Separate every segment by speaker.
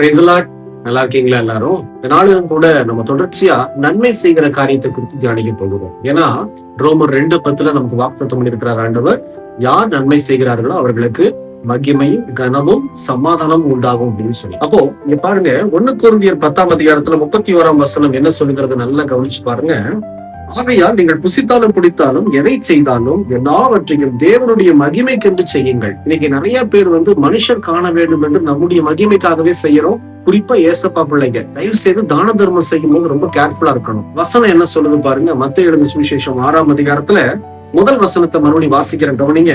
Speaker 1: பிரைசலாட் நல்லா இருக்கீங்களா எல்லாரும்? நாளும் கூட நம்ம தொடர்ச்சியா நன்மை செய்கிற காரியத்தை குறித்து தியானிக்க போகிறோம். ஏன்னா ரோமர் ரெண்டு பத்துல நமக்கு வாக்குத்தம் பண்ணியிருக்கிறார் ஆண்டவர். யார் நன்மை செய்கிறார்களோ அவர்களுக்கு மகிமையும் கனமும் சமாதானமும் உண்டாகும் அப்படின்னு சொல்லி. அப்போ இங்க பாருங்க ஒண்ணு குருந்தியர் பத்தாம் அதிகாரத்துல முப்பத்தி ஓராம் வசனம் என்ன சொல்லுங்கிறது நல்லா கவனிச்சு பாருங்க. ஆகையால் நீங்கள் புசித்தாலும் குடித்தாலும் எதை செய்தாலும் எல்லாவற்றையும் தேவனுடைய மகிமைக்கென்று செய்யுங்கள். இன்னைக்கு நிறைய பேர் வந்து மனுஷர் காண வேண்டும் என்று நம்முடைய மகிமைக்காகவே செய்யறோம் குறிப்பா ஏசப்பா பிள்ளைங்க. தயவு செய்து தான தர்மம் செய்யும் போது ரொம்ப கேர்ஃபுல்லா இருக்கணும். வசனம் என்ன சொல்லுது பாருங்க? மத்த எழுந்த சுவிசேஷம் ஆறாம் அதிகாரத்துல முதல் வசனத்தை மறுபடியும் வாசிக்கிற கவனிங்க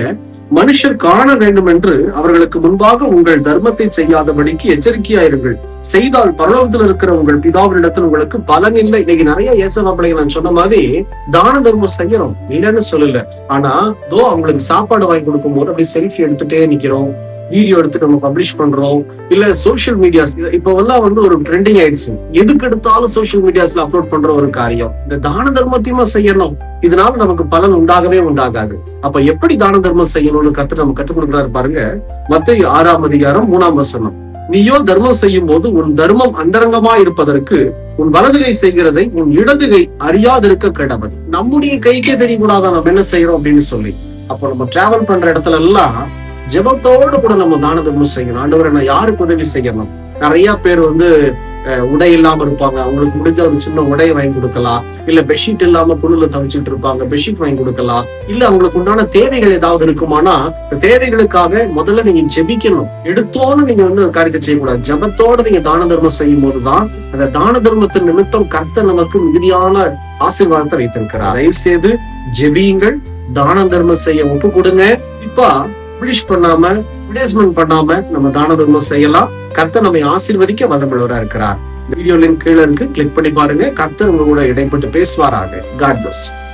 Speaker 1: மனுஷர் காண வேண்டும் என்று அவர்களுக்கு முன்பாக உங்கள் தர்மத்தை செய்யாதபடிக்கு எச்சரிக்கையாயிருங்கள். செய்தால் பரலோகத்தில் இருக்கிற உங்கள் பிதாவினிடத்தில் உங்களுக்கு பலன் இல்லை. இன்னைக்கு நிறைய இயேசவா பிள்ளைங்க நான் சொன்ன மாதிரி தான தர்மம் செய்யறோம் இல்லைன்னு சொல்லல. ஆனா தோ அவங்களுக்கு சாப்பாடு வாங்கி கொடுக்கும் போது அப்படியே செல்ஃபி எடுத்துட்டே நிக்கிறோம். வீடியோ எடுத்து நம்ம பப்ளிஷ் பண்றோம். இல்ல சோசியல் மீடியாஸ் இப்ப எல்லாம் வந்து ஒரு ட்ரெண்டிங் ஆயிடுச்சு. எதுக்கு எடுத்தாலும் சோசியல் மீடியாஸ்ல அப்லோட் பண்ற ஒரு காரியம். இந்த தான தர்மத்தையுமா செய்யணும். இதனால நமக்கு பலன் உண்டாகவே உண்டாகாது. அப்ப எப்படி தான தர்மம் செய்யணும்னு கத்து நம்ம கற்றுக் கொடுக்குறாரு பாருங்க. மத்த ஆறாம் அதிகாரம் மூணாம் வசனம். நீயோ தர்மம் செய்யும் போது உன் தர்மம் அந்தரங்கமா இருப்பதற்கு உன் வலதுகை செய்கிறதை உன் இடதுகை அறியாதிருக்க கிடவது நம்முடைய கைக்கே தெரியக்கூடாதான் நம்ம என்ன செய்யறோம் அப்படின்னு சொல்லி. அப்போ நம்ம டிராவல் பண்ற இடத்துல எல்லாம் ஜெபத்தோடு கூட நம்ம தான தர்மம் செய்யணும். ஆண்டவரை நான் யாருக்கு உதவி செய்யணும்? நிறைய பேர் வந்து அஹ், உடை இல்லாம இருப்பாங்க. அவங்களுக்கு முடிஞ்ச ஒரு சின்ன உடையை வாங்கி கொடுக்கலாம். இல்ல பெட்ஷீட் இல்லாம புல்லுல தவிச்சிட்டு இருப்பாங்க. பெட்ஷீட் வாங்கி கொடுக்கலாம். இல்ல அவங்களுக்கு உண்டான தேவைகள் ஏதாவது இருக்குமானா தேவைகளுக்காக முதல்ல நீங்க ஜெபிக்கணும். எடுத்தோன்னு நீங்க வந்து காரியத்தை செய்யக்கூடாது. ஜெபத்தோட நீங்க தான தர்மம் செய்யும் போதுதான் அந்த தான தர்மத்தின் நிமித்தம் கர்த்த நமக்கு மிகுதியான ஆசீர்வாதத்தை வைத்திருக்கிறார். தயவு செய்து ஜெபியுங்கள். தான தர்மம் செய்ய ஒப்பு கொடுங்க இப்ப பப்ளிஷ் பண்ணாம அட்வர்டைஸ்மெண்ட் பண்ணாம நம்ம தான தர்மம் செய்யலாம். கர்த்தர் நம்மை ஆசீர்வதிக்க வல்லமுள்ளவரா இருக்கிறார். வீடியோ லிங்க் கீழே இருக்கு. கிளிக் பண்ணி பாருங்க. கர்த்தர் உங்க கூட இடைப்பட்டு பேசுவாராக. God plus